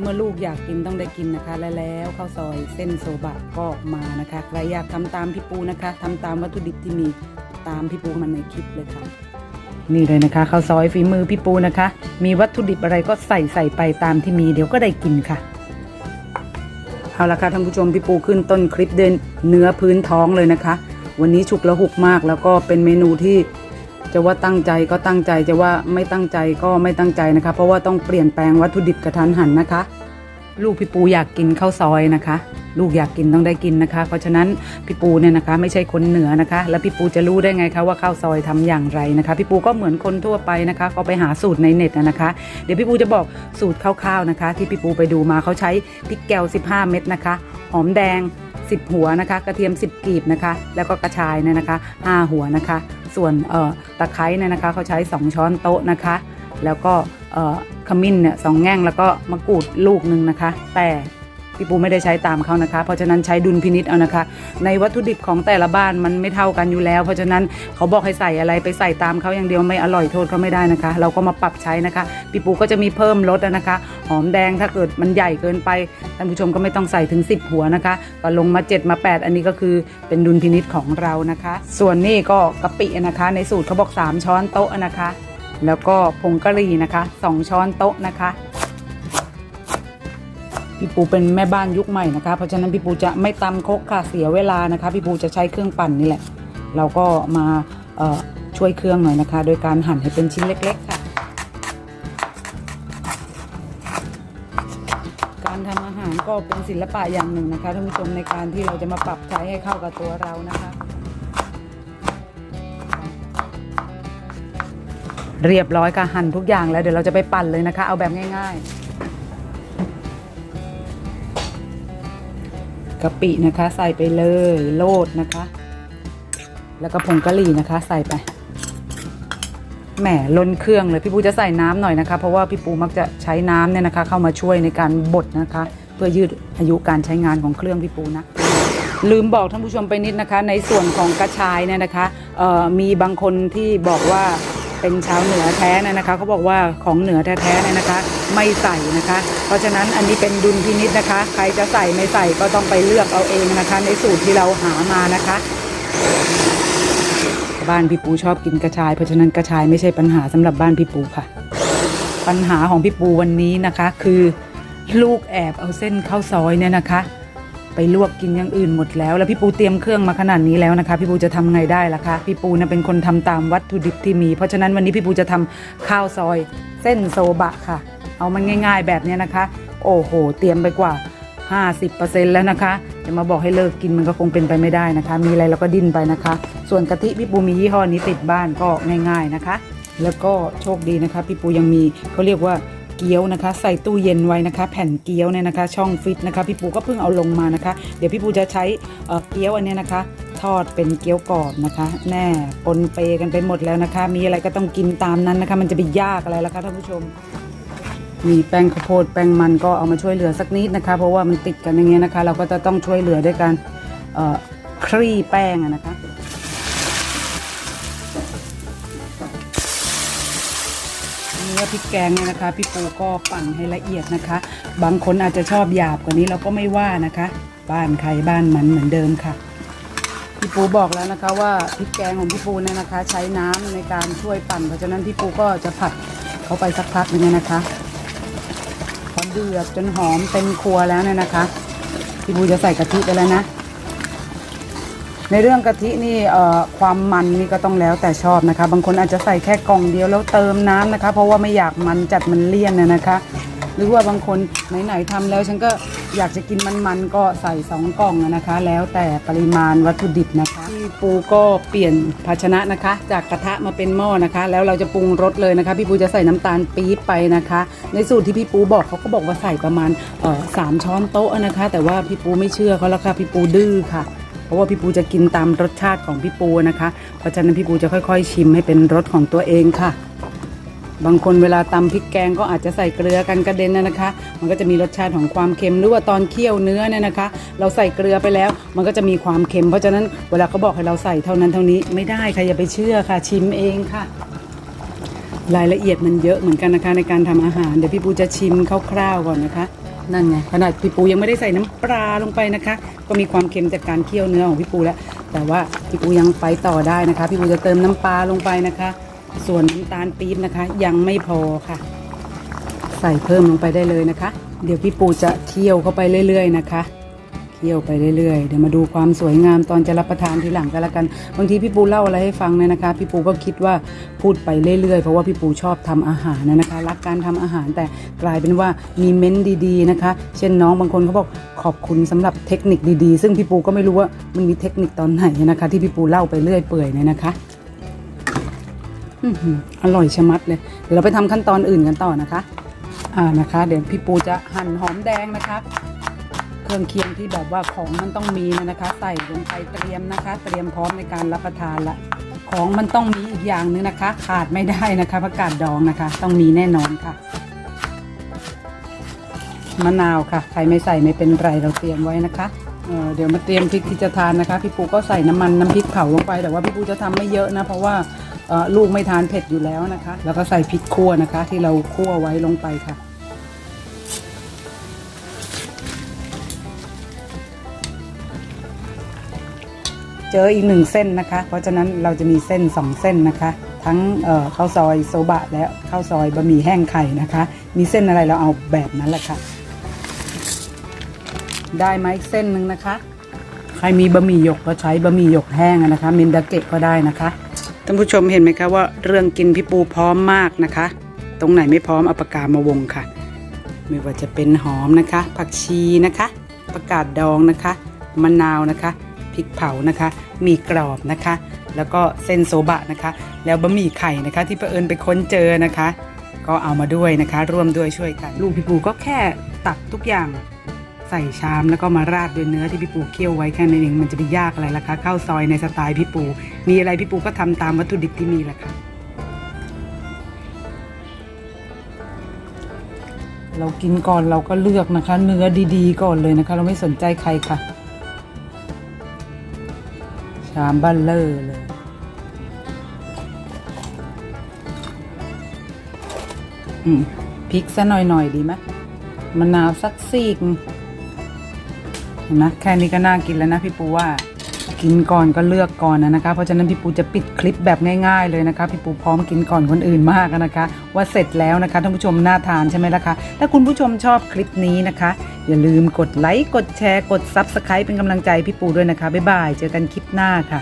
เมื่อลูกอยากกินต้องได้กินนะคะ และแล้วข้าวซอยเส้นโซบะก็มานะคะใครอยากทำตามพี่ปูนะคะทำตามวัตถุดิบที่มีตามพี่ปูมาในคลิปเลยค่ะ นี่เลยนะคะข้าวซอยฝีมือพี่ปูนะคะ มีวัตถุดิบอะไรก็ใส่ใส่ไปตามที่มีเดี๋ยวก็ได้กินค่ะเอาละค่ะท่านผู้ชมพี่ปูขึ้นต้นคลิปเดินเนื้อพื้นท้องเลยนะคะ วันนี้ฉุกละหุกมากแล้วก็เป็นเมนูที่ จะว่าตั้งใจก็ตั้งใจจะว่าไม่ตั้งใจก็ไม่ตั้งใจนะคะ เพราะว่าต้องเปลี่ยนแปลงวัตถุดิบกระทันหันนะคะ ลูกพี่ปูอยากกินข้าวซอยนะคะ ลูกอยากกินต้องได้กินนะคะ เพราะฉะนั้นพี่ปูเนี่ยนะคะ ไม่ใช่คนเหนือนะคะ แล้วพี่ปูจะรู้ได้ไงคะว่าข้าวซอยทำอย่างไรนะคะพี่ปูก็เหมือนคนทั่วไปนะคะ ก็ไปหาสูตรในเน็ตนะนะคะ เดี๋ยวพี่ปูจะบอกสูตรคร่าวๆนะคะ ที่พี่ปูไปดูมาเขาใช้พริกแกว 15 เม็ดนะคะ หอมแดง 10 หัวนะคะ กระเทียม 10กีบนะคะ แล้วก็กระชายเนี่ยนะคะ 5 หัวนะคะ ส่วนเอ่อตะไคร้เนี่ยนะคะเขาใช้ 2 ช้อนโต๊ะนะคะ แล้วก็เอ่อขมิ้นเนี่ยสองแง่งแล้วก็มะกรูดลูกหนึ่งนะคะ แต่ พี่ปูไม่ได้ใช้ตามเขานะคะ เพราะฉะนั้นใช้ดุลพินิษเอานะคะ ในวัตถุดิบของแต่ละบ้านมันไม่เท่ากันอยู่แล้ว เพราะฉะนั้นเขาบอกให้ใส่อะไรไปใส่ตามเขาอย่างเดียวไม่อร่อยโทษเขาไม่ได้นะคะ เราก็มาปรับใช้นะคะพี่ปูก็จะมีเพิ่มลดนะคะ หอมแดงถ้าเกิดมันใหญ่เกินไปท่านผู้ชมก็ไม่ต้องใส่ถึง 10 หัวนะคะก็ลงมา 7 มา 8 อันนี้ก็คือเป็นดุลพินิษของเรานะคะ ส่วนนี่ก็กะปินะคะ ในสูตรเขาบอก 3 ช้อนโต๊ะนะคะ แล้วก็ผงกะหรี่นะคะ 2 ช้อนโต๊ะนะคะ พี่ปูเป็นแม่บ้านยุคใหม่นะคะ เพราะฉะนั้นพี่ปูจะไม่ตำคกค่ะเสียเวลานะคะ พี่ปูจะใช้เครื่องปั่นนี่แหละ เราก็มาช่วยเครื่องหน่อยนะคะ โดยการหั่นให้เป็นชิ้นเล็ก ๆ ค่ะ การทำอาหารก็เป็นศิลปะอย่างหนึ่งนะคะท่านผู้ชมในการที่เราจะมาปรับใช้ให้เข้ากับตัวเรานะคะเรียบร้อยค่ะหั่นทุกอย่างแล้วเดี๋ยวเราจะไปปั่นเลยนะคะ เอาแบบง่าย ๆ กะปินะคะ ใส่ไปเลยโลดนะคะ แล้วก็ผงกะหรี่นะคะ ใส่ไปแหมล้นเครื่องเลยพี่ปูจะใส่น้ำหน่อยนะคะ เพราะว่าพี่ปูมักจะใช้น้ำเนี่ยนะคะ เข้ามาช่วยในการบดนะคะ เพื่อยืดอายุการใช้งานของเครื่องพี่ปูนะลืมบอกท่านผู้ชมไปนิดนะคะ ในส่วนของกระชายเนี่ยนะคะมีบางคนที่บอกว่าเป็นชาวเหนือแท้เนี่ยนะคะเขาบอกว่าของเหนือแท้ๆเนี่ยนะคะ ไม่ใส่นะคะ เพราะฉะนั้นอันนี้เป็นดุลพินิษนะคะ ใครจะใส่ไม่ใส่ก็ต้องไปเลือกเอาเองนะคะ ในสูตรที่เราหามานะคะบ้านพี่ปูชอบกินกระชาย เพราะฉะนั้นกระชายไม่ใช่ปัญหาสำหรับบ้านพี่ปูค่ะ ปัญหาของพี่ปูวันนี้นะคะ คือลูกแอบเอาเส้นข้าวซอยเนี่ยนะคะ ไปลวกกินอย่างอื่นหมดแล้ว แล้วพี่ปูเตรียมเครื่องมาขนาดนี้แล้วนะคะ พี่ปูจะทำไงได้ล่ะคะพี่ปูนะเป็นคนทำตามวัตถุดิบที่มี เพราะฉะนั้นวันนี้พี่ปูจะทำข้าวซอย เส้นโซบะค่ะ เอามันง่าย ๆ แบบนี้นะคะ โอ้โห เตรียมไปกว่า 50%แล้วนะคะ จะมาบอกให้เลิกกินมันก็คงเป็นไปไม่ได้นะคะ มีอะไรเราก็ดิ้นไปนะคะ ส่วนกะทิพี่ปูมียี่ห้อนี้ติดบ้านก็ง่าย ๆนะคะ แล้วก็โชคดีนะคะ พี่ปูยังมีเขาเรียกว่าเกี๊ยวนะคะ ใส่ตู้เย็นไว้นะคะ แผ่นเกี๊ยวเนี่ยนะคะ ช่องฟิตนะคะ พี่ปูก็เพิ่งเอาลงมานะคะ เดี๋ยวพี่ปูจะใช้เเกี๊ยวอันนี้นะคะ ทอดเป็นเกี๊ยวกรอบนะคะ แน่ปนเปกันไปหมดแล้วนะคะ มีอะไรก็ต้องกินตามนั้นนะคะ มันจะไปยากอะไรล่ะคะท่านผู้ชม มีแป้งข้าวโพดแป้งมันก็เอามาช่วยเหลือสักนิดนะคะ เพราะว่ามันติดกันอย่างเงี้ยนะคะ เราก็จะต้องช่วยเหลือด้วยการคลี่แป้งอะนะคะเนื้อพริกแกงเนี่ยนะคะ พี่ปูก็ปั่นให้ละเอียดนะคะ บางคนอาจจะชอบหยาบกว่านี้เราก็ไม่ว่านะคะ บ้านใครบ้านมันเหมือนเดิมค่ะพี่ปูบอกแล้วนะคะว่าพริกแกงของพี่ปูเนี่ยนะคะ ใช้น้ำในการช่วยปั่นเพราะฉะนั้นพี่ปูก็จะผัดเขาไปสักพักนึงนะคะ อเดือดจนหอมเต็มครัวแล้วเนี่ยนะคะ พี่บูจะใส่กะทิไปแล้วนะ ในเรื่องกะทินี่เอ่อความมันนี่ก็ต้องแล้วแต่ชอบนะคะ บางคนอาจจะใส่แค่กล่องเดียวแล้วเติมน้ำนะคะ เพราะว่าไม่อยากมันจัดมันเลี่ยนนะนะคะ หรือว่าบางคนไหนๆทำแล้วฉันก็อยากจะกินมันๆก็ใส่สองกล่องนะคะ แล้วแต่ปริมาณวัตถุดิบนะคะพี่ปูก็เปลี่ยนภาชนะนะคะ จากกระทะมาเป็นหม้อนะคะ แล้วเราจะปรุงรสเลยนะคะ พี่ปูจะใส่น้ำตาลปี๊บไปนะคะ ในสูตรที่พี่ปูบอกเขาก็บอกว่าใส่ประมาณสามช้อนโต๊ะนะคะ แต่ว่าพี่ปูไม่เชื่อเขาแล้วค่ะพี่ปูดื้อค่ะเพราะว่าพี่ปูจะกินตามรสชาติของพี่ปูนะคะ เพราะฉะนั้นพี่ปูจะค่อยๆ ชิมให้เป็นรสของตัวเองค่ะ บางคนเวลาตำพริกแกงก็อาจจะใส่เกลือกันกระเด็นนะนะคะ มันก็จะมีรสชาติของความเค็มหรือว่าตอนเคี่ยวเนื้อเนี่ยนะคะ เราใส่เกลือไปแล้ว มันก็จะมีความเค็ม เพราะฉะนั้นเวลาเขาบอกให้เราใส่เท่านั้นเท่านี้ไม่ได้ค่ะอย่าไปเชื่อค่ะ ชิมเองค่ะ รายละเอียดมันเยอะเหมือนกันนะคะในการทำอาหารเดี๋ยวพี่ปูจะชิมคร่าวๆก่อนนะคะนั่นไงขนาดพี่ปูยังไม่ได้ใส่น้ำปลาลงไปนะคะ ก็มีความเค็มจากการเคี่ยวเนื้อของพี่ปูแล้ว แต่ว่าพี่ปูยังไปต่อได้นะคะ พี่ปูจะเติมน้ำปลาลงไปนะคะ ส่วนน้ำตาลปี๊บนะคะ ยังไม่พอค่ะ ใส่เพิ่มลงไปได้เลยนะคะ เดี๋ยวพี่ปูจะเคี่ยวเข้าไปเรื่อย ๆ นะคะเคี่ยวไปเรื่อยๆเดี๋ยวมาดูความสวยงามตอนจะรับประทานทีหลังก็แล้วกัน บางทีพี่ปูเล่าอะไรให้ฟังเนี่ยนะคะ พี่ปูก็คิดว่าพูดไปเรื่อยๆเพราะว่าพี่ปูชอบทำอาหารนะคะ รักการทำอาหารแต่กลายเป็นว่ามีเม้นต์ดีๆนะคะ เช่นน้องบางคนเขาบอกขอบคุณสำหรับเทคนิคดีๆ ซึ่งพี่ปูก็ไม่รู้ว่ามันมีเทคนิคตอนไหนนะคะ ที่พี่ปูเล่าไปเรื่อยเปื่อยเนี่ยนะคะ อร่อยชะมัดเลยเดี๋ยวเราไปทำขั้นตอนอื่นกันต่อนะคะ อ่านะคะ เดี๋ยวพี่ปูจะหั่นหอมแดงนะคะ เครื่องเคียงที่แบบว่าของมันต้องมีนะคะ ใส่ลงไปเตรียมนะคะ เตรียมพร้อมในการรับประทานละ ของมันต้องมีอีกอย่างหนึงนะคะ ขาดไม่ได้นะคะผักกาดดองนะคะ ต้องมีแน่นอนค่ะมะนาวค่ะ ใครไม่ใส่ไม่เป็นไรเราเตรียมไว้นะคะเออเดี๋ยวมาเตรียมพริกที่จะทานนะคะ พี่ปูก็ใส่น้ำมันน้ำพริกเผาลงไป แต่ว่าพี่ปูจะทำไม่เยอะนะ เพราะว่า ลูกไม่ทานเผ็ดอยู่แล้วนะคะ แล้วก็ใส่พริกคั่วนะคะ ที่เราคั่วไว้ลงไปค่ะ เจออีกหนึ่งเส้นนะคะ เพราะฉะนั้นเราจะมีเส้นสองเส้นนะคะ ทั้งข้าวซอยโซบะและข้าวซอยบะหมี่แห้งไข่นะคะ มีเส้นอะไรเราเอาแบบนั้นแหละค่ะ ได้ไหมเส้นหนึ่งนะคะ ใครมีบะหมี่หยกก็ใช้บะหมี่หยกแห้งนะคะ มินดาเกะก็ได้นะคะ ท่านผู้ชมเห็นไหมคะว่าเรื่องกินพี่ปูพร้อมมากนะคะ ตรงไหนไม่พร้อมเอาปากกามาวงค่ะ ไม่ว่าจะเป็นหอมนะคะ ผักชีนะคะประกาศดองนะคะมะนาวนะคะพริกเผานะคะ มีกรอบนะคะ แล้วก็เส้นโซบะนะคะ แล้วบะหมี่ไข่นะคะ ที่เผอิญไปค้นเจอนะคะ ก็เอามาด้วยนะคะ ร่วมด้วยช่วยกัน ลูกพี่ปูก็แค่ตักทุกอย่าง ใส่ชามแล้วก็มาราดด้วยเนื้อที่พี่ปูเคี่ยวไว้แค่นั้นเองมันจะไปยากอะไรล่ะคะข้าวซอยในสไตล์พี่ปู มีอะไรพี่ปูก็ทำตามวัตถุดิบที่มีแหละค่ะเรากินก่อนเราก็เลือกนะคะ เนื้อดีๆ ก่อนเลยนะคะ เราไม่สนใจใครค่ะ ชามบัลเลอร์เลยอืมพริกซะหน่อยๆดีไหมมะนาวสักซีก ห็นไหมแค่นี้ก็น่ากินแล้วนะพี่ปูว่ากินก่อนก็เลือกก่อนนะนะคะเพราะฉะนั้นพี่ปูจะปิดคลิปแบบง่าย ๆ เลยนะคะพี่ปูพร้อมกินก่อนคนอื่นมากนะคะ ว่าเสร็จแล้วนะคะท่านผู้ชมน่าทานใช่ไหมล่ะคะถ้าคุณผู้ชมชอบคลิปนี้นะคะ อย่าลืมกดไลค์กดแชร์กดซับสไครป์เป็นกำลังใจพี่ปูด้วยนะคะบ๊ายบายเจอกันคลิปหน้าค่ะ